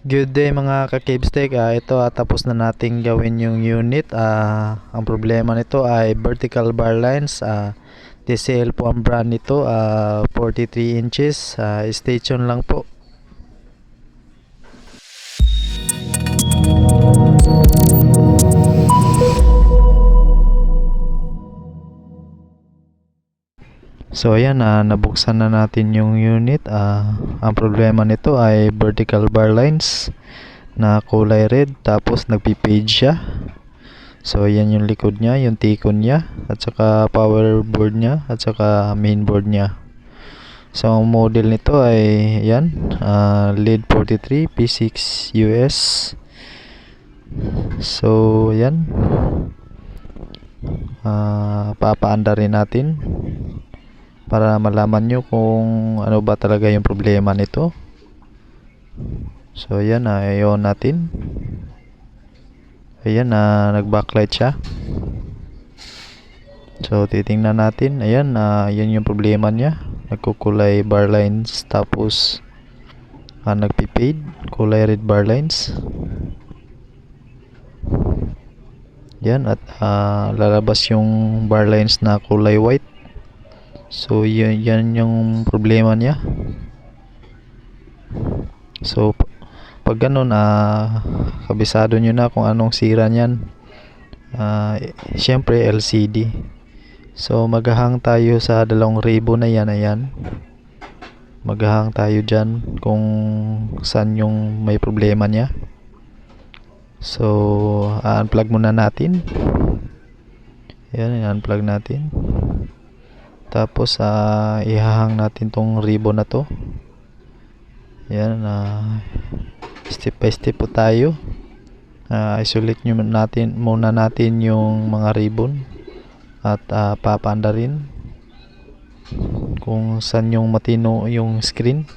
Good day mga ka-Cavestick. Ah, ito ah, tapos na nating gawin yung unit. Ah, ang problema nito ay vertical bar lines. Ah, TCL po ang brand nito. Ah, 43 inches. Ah, station lang po. So ayan, ah, nabuksan na natin yung unit. Ah, ang problema nito ay vertical bar lines na kulay red tapos nagpi-page siya. So ayan yung likod niya, yung tikon niya at saka power board niya at saka main board niya. So ang model nito ay yan, ah, lead 43 P6 US. So yan. Ah, papaanda rin natin para malaman nyo kung ano ba talaga yung problema nito. So ayan na i-on natin. Ayan na nag backlight siya. So titingnan natin. Ayan na yan yung problema niya. Nagkukulay bar lines tapos ah, nagpipade kulay red bar lines. Yan at ah, lalabas yung bar lines na kulay white So, yun, yan yung problema niya. So, pag ganun, ah, kabisado nyo na kung anong sira niyan. Ah, syempre, LCD. So, maghahang tayo sa dalawang ribo na yan, ayan. Maghahang tayo dyan kung saan yung may problema niya. So, unplug muna natin. Ayan, i-unplug natin. Tapos ah ihahang natin tong ribbon na to. Yan ah step by step po tayo. Ah, isolate nyo natin muna natin yung mga ribbon at ah, papanda rin kung saan yung matino yung screen.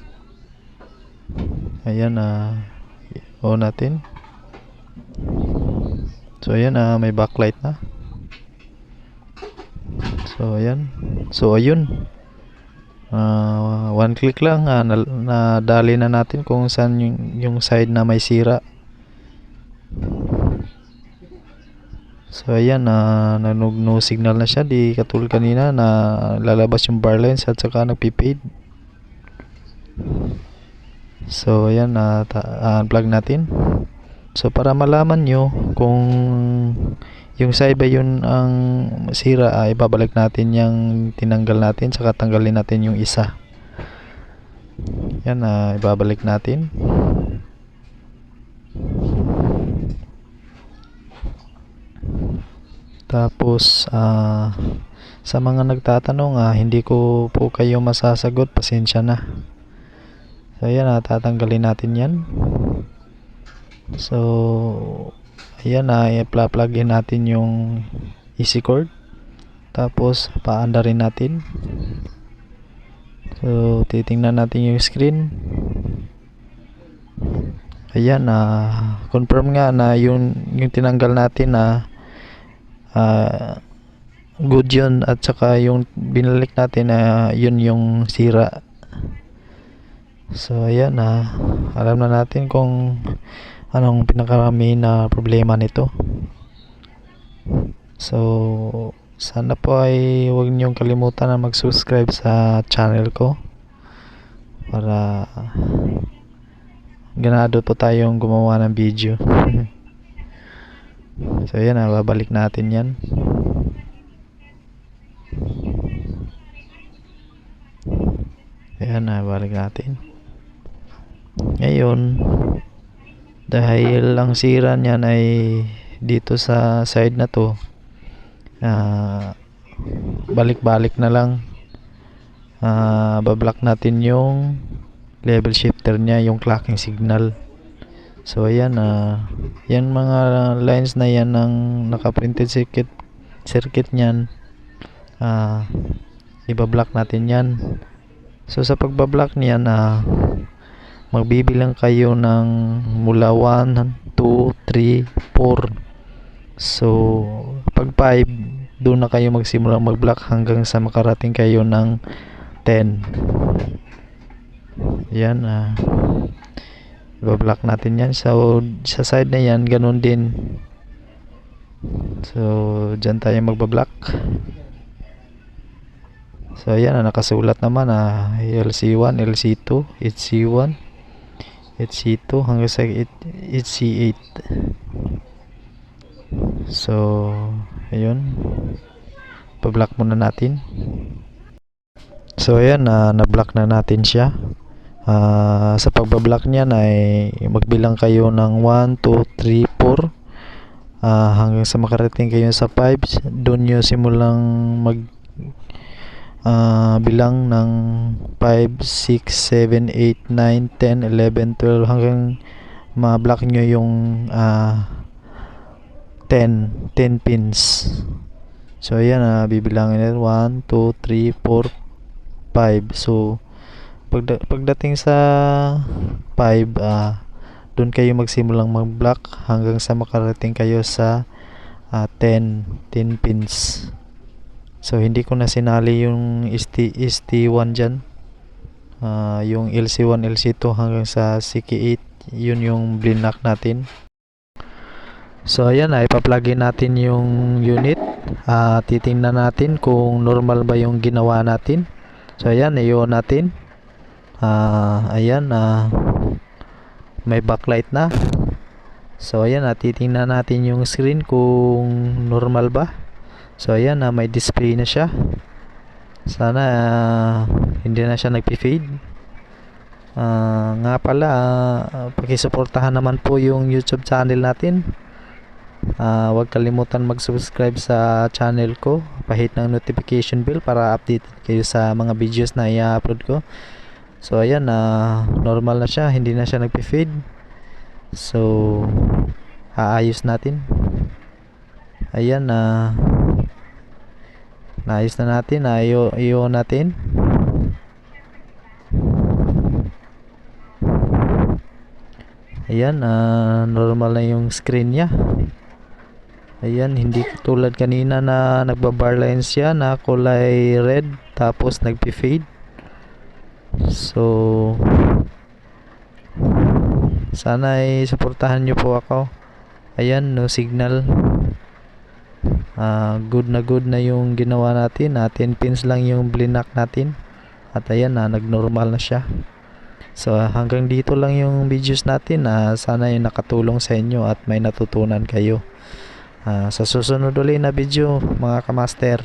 Ayan ah on natin. So ayan ah may backlight na. So ayan. So ayun. Ah, one click lang ah, na, nadali na natin kung saan yung, yung side na may sira. So ayan na uh, no signal na siya di katulad kanina na lalabas yung bar lines at saka nagpipade. So ayan na uh, unplug natin. So para malaman nyo kung yung side ba yun ang sira ay babalik natin yung tinanggal natin saka tanggalin natin yung isa. Yan na uh, ibabalik natin. Tapos uh, sa mga nagtatanong uh, hindi ko po kayo masasagot pasensya na. So yan uh, tatanggalin natin yan. So ayan na uh, i-plug in natin yung easy cord. Tapos paanda rin natin. So titingnan natin yung screen. Ayan na uh, confirm nga na yung yung tinanggal natin na uh, good yun. At saka yung binalik natin na uh, yun yung sira. So ayan na uh, alam na natin kung anong pinakarami na problema nito? So sana po ay huwag niyong kalimutan na mag subscribe sa channel ko para ganado po tayong gumawa ng video. So yan na babalik natin yan. Yan na balik natin. Ngayon dahil ang sira niyan ay dito sa side na to uh, balik-balik na lang. Uh, bablock natin yung level shifter niya yung clocking signal. So ayan uh, yan mga lines na yan ng naka-printed circuit circuit niyan. Uh, ibablock natin yan. So sa pagbablock niyan uh, magbibilang kayo ng mula 1, 2, 3, 4 so pag 5 doon na kayo magsimula mag block hanggang sa makarating kayo ng 10 yan ah Ibablock natin yan. So, sa side na yan, ganun din. So, dyan tayo magbablock. So, ayan, ah, nakasulat naman ah, LC1, LC2, HC1, HC2, hanggang sa HC8. So, ayun. Pa-block muna natin. So, ayan, na na-block na natin siya. Ah, sa pagbablock niyan ay magbilang kayo ng 1, 2, 3, 4 ah, hanggang sa makarating kayo sa 5 doon nyo simulang mag ah, bilang ng 5, 6, 7, 8, 9, 10, 11, 12 hanggang ma-block nyo yung ah, 10 10 pins. So ayan ah, bibilangin natin. 1, 2, 3, 4, 5 so pagda- pagdating sa 5 ah doon kayo magsimulang mag-block hanggang sa makarating kayo sa ah, 10 10 pins so hindi ko na sinali yung ST, ST1 dyan. Ah, yung LC1 LC2 hanggang sa CK8 yun yung blinak natin. So ayan ay paplugin natin yung unit. Ah, titingnan natin kung normal ba yung ginawa natin. So ayan i-on natin. Ah, ayan ah may backlight na. So ayan, titingnan natin yung screen kung normal ba. So ayan, ah, may display na siya. Sana ah, hindi na siya nagpi-fade. Ah, nga pala, ah, pakisuportahan naman po yung YouTube channel natin. Ah, huwag kalimutan mag-subscribe sa channel ko. Pahit ng notification bell para update kayo sa mga videos na i-upload ko. So ayan na normal na siya, hindi na siya nagpi-fade. So aayos natin. Ayan na naayos na natin, ayo iyo natin. Ayan, ah, normal na yung screen niya. Ayan, hindi tulad kanina na nagbabar lines siya na kulay red tapos nagpi-fade. So, sana ay suportahan nyo po ako. Ayan, no signal. Ah, good na good na yung ginawa natin. Ah, 10 pins lang yung blinak natin. At ayan na, nagnormal na siya. So, hanggang dito lang yung videos natin. Ah, sana yung nakatulong sa inyo at may natutunan kayo. Ah, sa susunod ulit na video, mga kamaster.